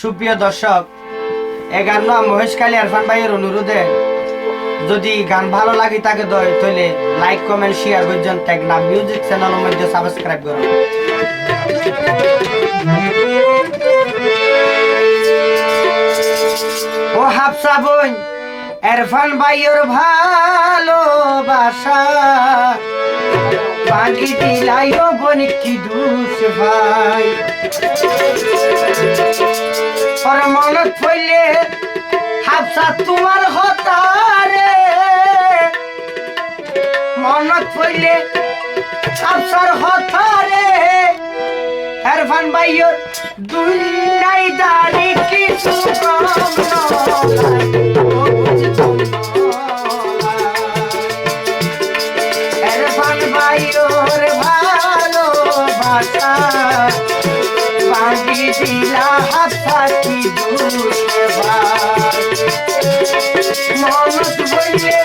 সুপ্রিয় দর্শক, এ গান না মহেশকালী আরফান ভাইয়ের অনুরোধে। যদি গান ভালো লাগে তাকে দয় তাহলে লাইক, কমেন্ট শেয়ার করছেন ট্যাগ না মিউজিক চ্যানেলের মধ্যে সাবস্ক্রাইব করুন ও হাফসা বোন এরফান ভাইয়ের ভালোবাসা। বাগি দিলাইও বোন, কি দুষ ভাই। পর মনত পড়লে হাফসা তোমার হতারে মনত পড়লে হাফসার হতারে এরফান ভাইয়ের নাই দাঁড়ি কিছু কম নয়। দুষ ভাই। মনত বললে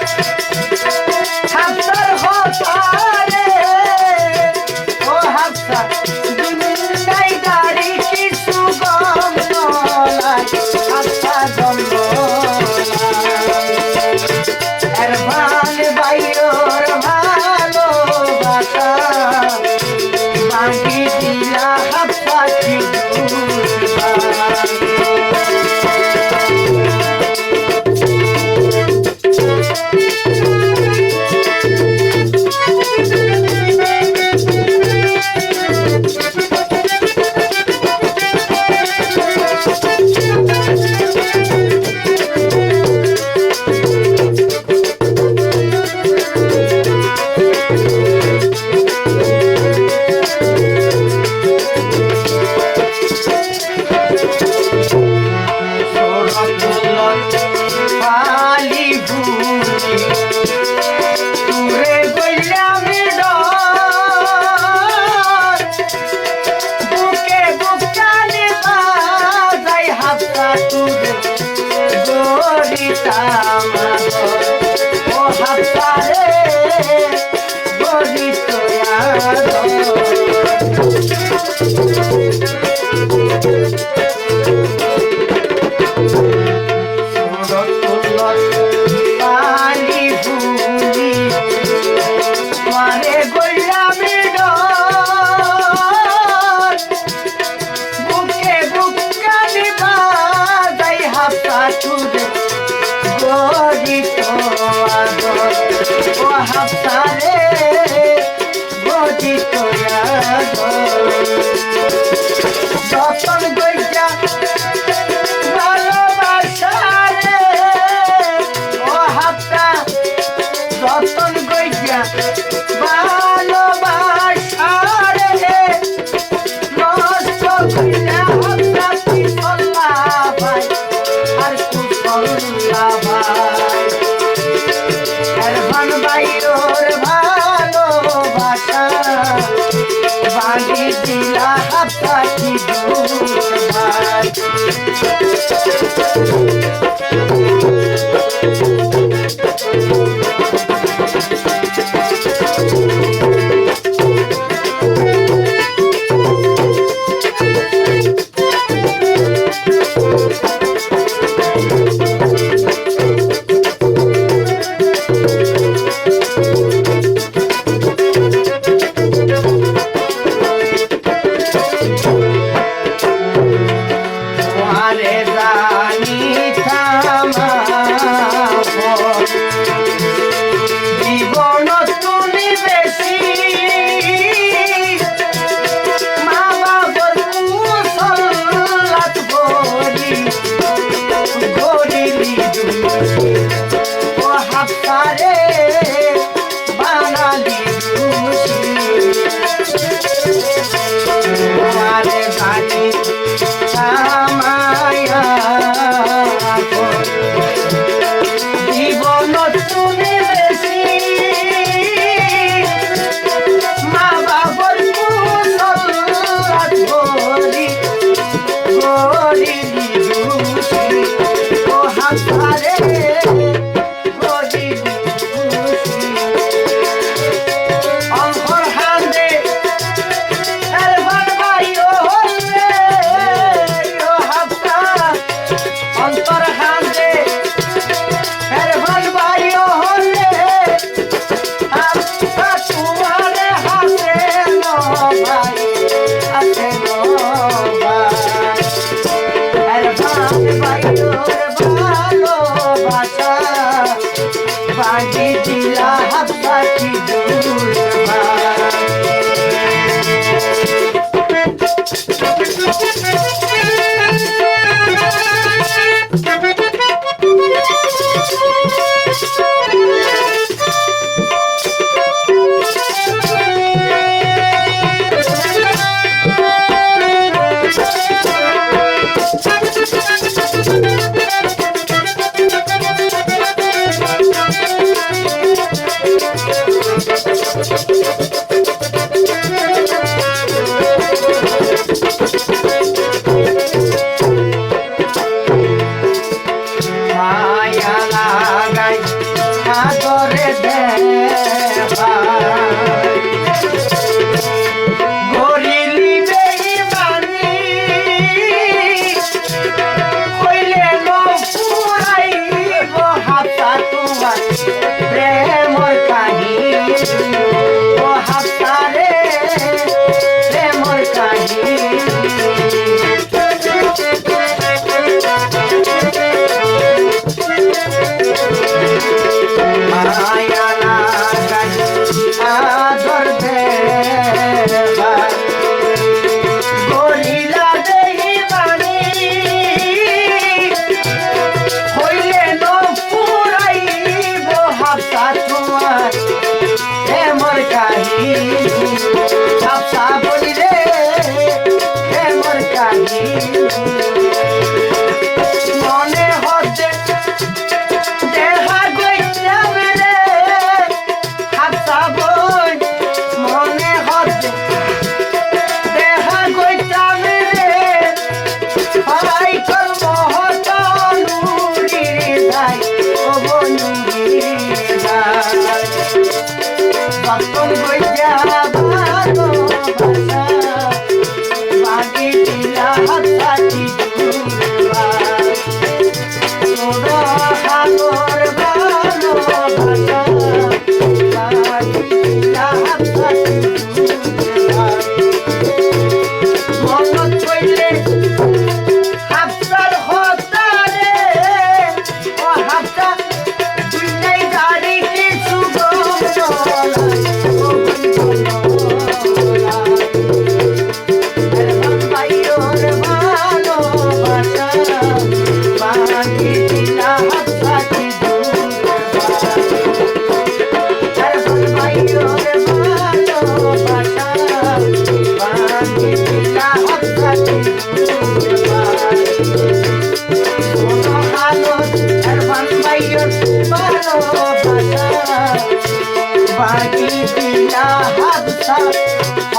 আদর হাফতা ভাই জানি থামাবো জীবন তুমি বেশি। মা বাবার ও বাঁধি দিলা হাত দূর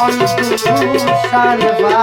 অন্তর শানবা